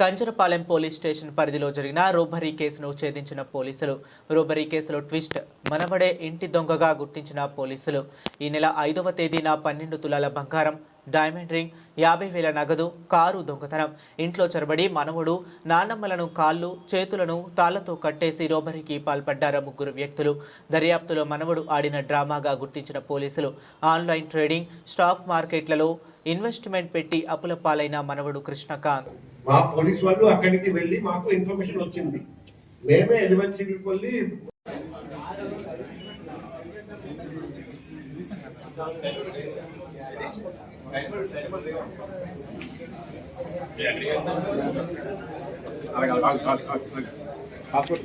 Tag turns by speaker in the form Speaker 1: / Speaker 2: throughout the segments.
Speaker 1: Kancharapalem police station పరిధిలో జరిగిన robbery కేసును ఛేదించిన పోలీసులు. రోబరీ కేసులో ట్విస్ట్ మనవడే ఇంటి దొంగగా గుర్తించిన పోలీసులు. ఈ నెల ఐదవ తేదీన పన్నెండు తులాల బంగారం డైమండ్ రింగ్ యాభై వేల నగదు కారు దొంగతనం. ఇంట్లో చొరబడి మనవడు నానమ్మలను కాళ్ళు చేతులను తాళ్ళతో కట్టేసి రోబరీకి పాల్పడ్డారు ముగ్గురు వ్యక్తులు. దర్యాప్తులో మనవడు ఆడిన డ్రామాగా గుర్తించిన పోలీసులు. ఆన్లైన్ ట్రేడింగ్ స్టాక్ మార్కెట్లలో ఇన్వెస్ట్మెంట్ పెట్టి అప్పుల పాలైన మనవడు కృష్ణకాంత్.
Speaker 2: మా పోలీస్ వాళ్ళు అక్కడికి వెళ్ళి మాకు ఇన్ఫర్మేషన్ వచ్చింది. మేమే ఎలివెన్ సివిల్ వెళ్ళి
Speaker 3: పాస్పోర్ట్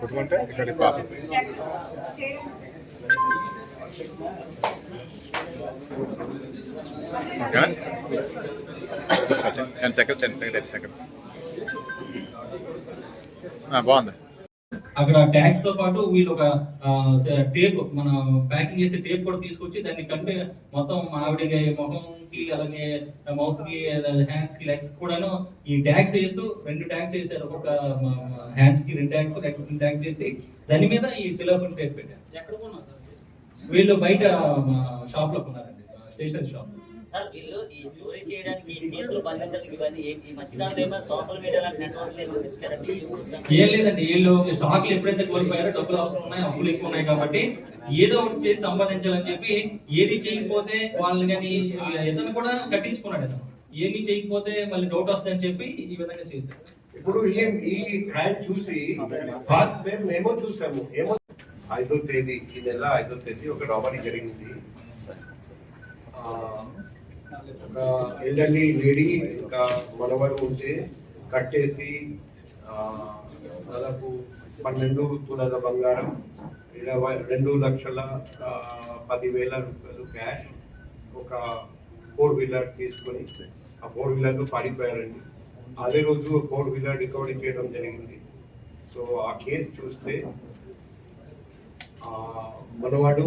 Speaker 4: కొట్టుకుంటే ఇక్కడ pass ten seconds ten second ten seconds బాగుంది.
Speaker 5: అక్కడ ట్యాక్స్తో పాటు వీళ్ళు ఒక టేప్ మన ప్యాకింగ్ చేసే టేప్ కూడా తీసుకొచ్చి దాన్ని కంటే మొత్తం ఆవిడ మొహంకి అలాగే మౌత్కి హ్యాండ్స్కి లెగ్స్ కూడాను ఈ ట్యాక్స్ వేస్తూ రెండు ట్యాక్స్ వేసారు ఒక్కొక్క హ్యాండ్స్కి రెండు ట్యాక్స్ లెగ్స్ రెండు ట్యాక్స్ వేసి దాని మీద ఈ సిలోఫన్ టేప్ పెట్టారు. వీళ్ళు బయట షాప్లో కొన్నారండి స్టేషన్ షాప్
Speaker 6: సార్ వీళ్ళు ఈ చోరీ చేయడానికి చేతులు బంధించడానికి ఇవన్నీ ఏమైనా సోషల్ మీడియా లాంటి నెట్వర్క్స్?
Speaker 5: ఏం లేదండి వీళ్ళు స్టాక్లు ఎప్పుడైతే కోల్పోయారో డబ్బులు అవసరం ఉన్నాయి అప్పులు ఎక్కువ ఉన్నాయి కాబట్టి ఏదో ఒకటి చేసి సంపాదించాలని చెప్పి ఏది చేయకపోతే వాళ్ళని కానీ ఇతను కూడా కట్టించుకున్నాడు ఇతను ఏమి చేయకపోతే మళ్ళీ డౌట్ వస్తుందని చెప్పి ఈ విధంగా చేశారు.
Speaker 2: ఇప్పుడు ఈ క్రైమ్ చూసి ఫస్ట్ మేము మేము చూసాము. ఏమో ఐదో తేదీ ఈ నెల ఐదో తేదీ ఒక రాబరీ జరిగింది. ఆ, ఒక ఎల్డర్లీ లేడీ ఇంకా మనవడు ఉంటే కట్టేసి దాదాపు పన్నెండు తులాల బంగారం ఇరవై రెండు లక్షల పదివేల రూపాయలు క్యాష్ ఒక ఫోర్ వీలర్ తీసుకొని ఆ ఫోర్ వీలర్లో పారిపోయారండి. అదే రోజు ఫోర్ వీలర్ రికవరీ చేయడం జరిగింది. సో ఆ కేసు చూస్తే మనవాడు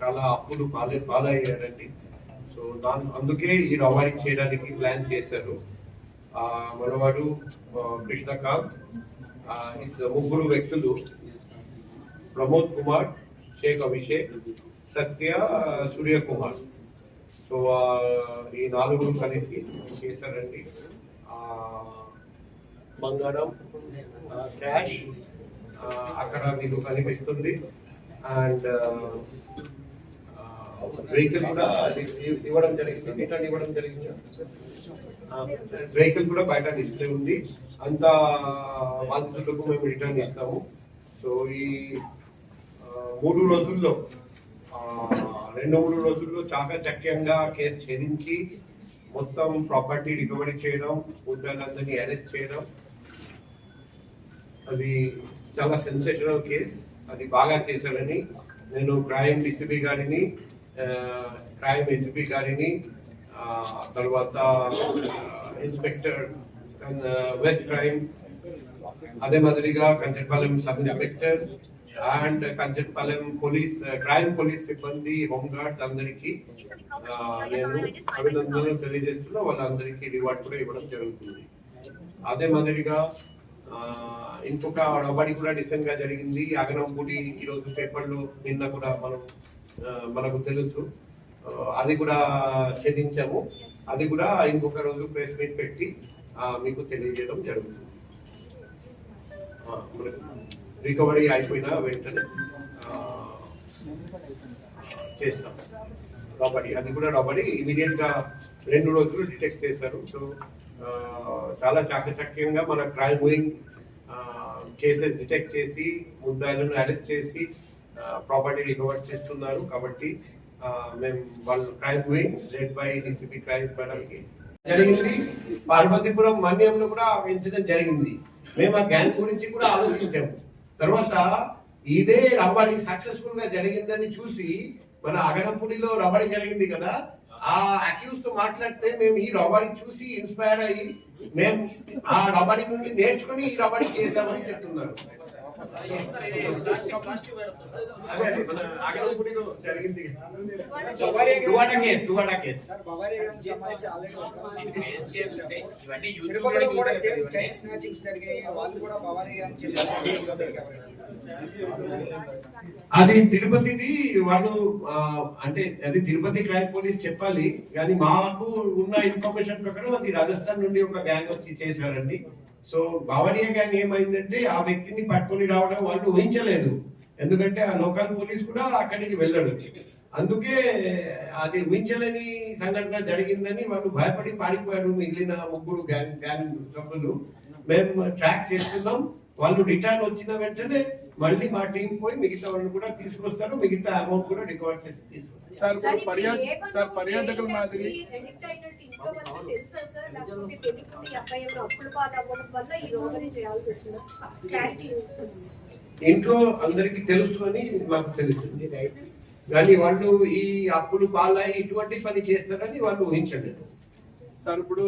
Speaker 2: చాలా అప్పులు బాగా అయ్యాడండి సో దాని అందుకే ఈ రవాణీ చేయడానికి ప్లాన్ చేశారు. మనవాడు కృష్ణకాంత్ ముగ్గురు వ్యక్తులు. ప్రమోద్ కుమార్ షేక్ అభిషేక్ సత్య సూర్య కుమార్. సో ఈ నాలుగు కలిసి చేశారండి. బంగారం క్యాష్ అక్కడ మీకు కనిపిస్తుంది. అండ్ వెహికల్ కూడా అది ఇవ్వడం జరిగింది. రిటర్న్ ఇవ్వడం జరిగింది. వెహికల్ కూడా బయట డిస్ప్లే ఉంది. అంత బాధితులకు మేము రిటర్న్ ఇస్తాము. సో ఈ మూడు రోజుల్లో రెండు మూడు రోజుల్లో చాకచక్యంగా కేసు ఛేదించి మొత్తం ప్రాపర్టీ రికవరీ చేయడం ఉద్యోగులందరినీ అరెస్ట్ చేయడం అది చాలా సెన్సేషనల్ కేస్ అది బాగా చేశారని నేను క్రైమ్ డిసిపి గారిని క్రైమ్ ఎస్పీ గారిని తర్వాత ఇన్స్పెక్టర్ వెస్ట్ క్రైమ్ అదే మాదిరిగా Kanchetpalem sub inspector and Kanchetpalem police crime police సిబ్బంది హోంగార్డ్స్ అందరికీ నేను అభినందనలు తెలియజేస్తున్నా వాళ్ళందరికీ రివార్డ్ కూడా ఇవ్వడం జరుగుతుంది. అదే మాదిరిగా ఇంకొక రబడి కూడా డిసెంట్గా జరిగింది. అగనంపూడి ఈ రోజు పేపర్లో నిన్న కూడా మనం మనకు తెలుసు. అది కూడా ఛేదించాము. అది కూడా ఇంకొక రోజు ప్రెస్ మీట్ పెట్టి మీకు తెలియజేయడం జరుగుతుంది. రికవరీ అయిపోయిన వెంటనే చేస్తాం. రాబడి అది కూడా రాబడి ఇమీడియట్గా రెండు రోజులు డిటెక్ట్ చేశారు. సో చాలా చాకచక్యంగా మన క్రైమ్ మూవింగ్ కేసెస్ డిటెక్ట్ చేసి ముద్దాయిలను అరెస్ట్ చేసి ప్రాపర్టీ రికవర్ చేస్తున్నారు కాబట్టి మేము వాళ్ళు crime wing led by DCP crimes మేడంకి జరిగింది. పార్వతీపురం మన్యంలో కూడా ఇన్సిడెంట్ జరిగింది. మేము ఆ గ్యాంగ్ గురించి కూడా ఆలోచించాము. తర్వాత ఇదే రబడి సక్సెస్ఫుల్గా జరిగిందని చూసి మన అగనంపూడిలో రబడి జరిగింది కదా ఆ అక్యూజ్తో మాట్లాడితే మేము ఈ రబడి చూసి ఇన్స్పైర్ అయ్యి మేము ఆ రబడి నుండి నేర్చుకుని ఈ రబడి చేసామని చెప్తున్నారు.
Speaker 7: కూడా సేమ్ చైన్ స్నాచింగ్స్ జరిగాయి వాళ్ళు కూడా అని
Speaker 2: అది తిరుపతిది వాళ్ళు అంటే అది తిరుపతి క్రైమ్ పోలీస్ చెప్పాలి కానీ మాకు ఉన్న ఇన్ఫర్మేషన్ ప్రకారం అది రాజస్థాన్ నుండి ఒక గ్యాంగ్ వచ్చి చేశారండి. సో బావరియా గ్యాంగ్ ఏమైందంటే ఆ వ్యక్తిని పట్టుకొని రావడం వాళ్ళు ఊహించలేదు. ఎందుకంటే ఆ లోకల్ పోలీస్ కూడా అక్కడికి వెళ్ళడు. అందుకే అది ఊహించలేని సంఘటన జరిగిందని వాళ్ళు భయపడి పారిపోయారు మిగిలిన ముగ్గురు గ్యాంగ్ గ్యాంగ్ సభ్యులు. మేము ట్రాక్ చేస్తున్నాం. వాళ్ళు రిటర్న్ వచ్చిన వెంటనే మళ్ళీ మా టీం పోయి మిగతా వాళ్ళని కూడా తీసుకొస్తారు. మిగతా అమౌంట్ కూడా రికవర్ చేసి తీసుకొస్తారు.
Speaker 8: సార్ ఇప్పుడు పర్యాటక సార్ పర్యాటకుల మాదిరి
Speaker 9: ఇంట్లో
Speaker 2: అందరికి తెలుసు అని మాకు తెలిసింది కానీ వాళ్ళు ఈ అప్పులు పాలై ఇటువంటి పని చేస్తారని వాళ్ళు ఊహించలేదు.
Speaker 8: సార్ ఇప్పుడు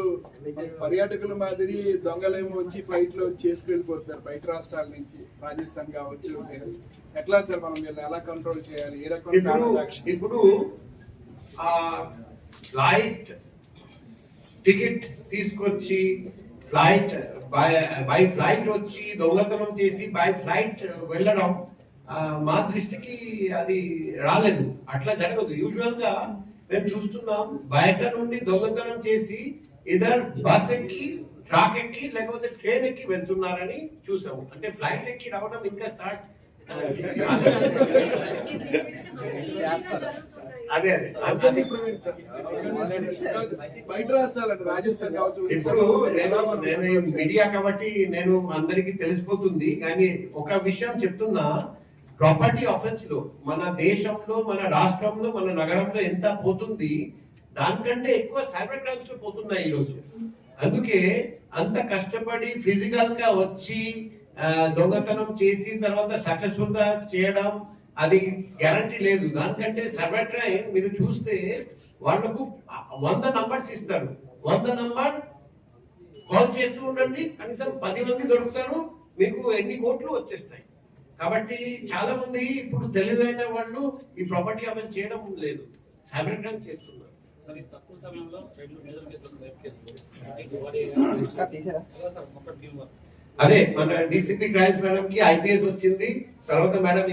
Speaker 8: పర్యాటకుల మాదిరి దొంగలేమో వచ్చి ఫ్లైట్లో చేసుకెళ్ళిపోతున్నారు బయట రాష్ట్రాల నుంచి. రాజస్థాన్ కావచ్చు ఎట్లా సార్ మనం వీళ్ళని ఎలా కంట్రోల్ చేయాలి? ఏ రకమైన యాక్షన్
Speaker 2: ఇప్పుడు ఆ ఫ్లైట్ టికెట్ తీసుకొచ్చి ఫ్లైట్ బై బై ఫ్లైట్ వచ్చి దొంగతనం చేసి బై ఫ్లైట్ వెళ్ళడం మా దృష్టికి అది రాలేదు. అట్లా జరగదు. యూజువల్గా మేము చూస్తున్నాం బయట నుండి దొంగతనం చేసి ఇద్దరు బస్ ఎక్కి ట్రాక్ ఎక్కి లేకపోతే ట్రైన్ ఎక్కి వెళ్తున్నారని చూసాము. అంటే ఫ్లైట్ ఎక్కి రావడం ఇంకా స్టార్ట్ అదే అదే.
Speaker 8: బయట రాష్ట్రాలంటే రాజస్థాన్ కావచ్చు.
Speaker 2: ఇప్పుడు నేను నేను మీడియా కాబట్టి నేను అందరికీ తెలిసిపోతుంది కానీ ఒక విషయం చెప్తున్నా. ప్రాపర్టీ ఆఫెన్స్లో మన దేశంలో మన రాష్ట్రంలో మన నగరంలో ఎంత పోతుంది దానికంటే ఎక్కువ సైబర్ క్రైమ్స్లో పోతున్నాయి ఈ రోజు. అందుకే అంత కష్టపడి ఫిజికల్గా వచ్చి దొంగతనం చేసి తర్వాత సక్సెస్ఫుల్గా చేయడం అది గ్యారంటీ లేదు. దానికంటే సైబర్ క్రైమ్ మీరు చూస్తే వాళ్ళకు వంద నంబర్స్ ఇస్తారు. వంద నంబర్ కాల్ చేస్తూ ఉండండి. కనీసం పది మంది దొరుకుతారు. మీకు ఎన్ని కోట్లు వచ్చేస్తాయి. కాబట్టి చాలా మంది ఇప్పుడు తెలివైన వాళ్ళు ఈ ప్రాపర్టీ అమలు చేయడం లేదు. క్రైమ్ చేస్తున్నారు.
Speaker 5: తక్కువ సమయంలో రెండు మేజర్ కేసులు రేప్ కేసులు
Speaker 7: తీసారా?
Speaker 2: అదే మన డిసిపి క్రైమ్స్ మేడం కి ఐపీఎస్ వచ్చింది తర్వాత మేడం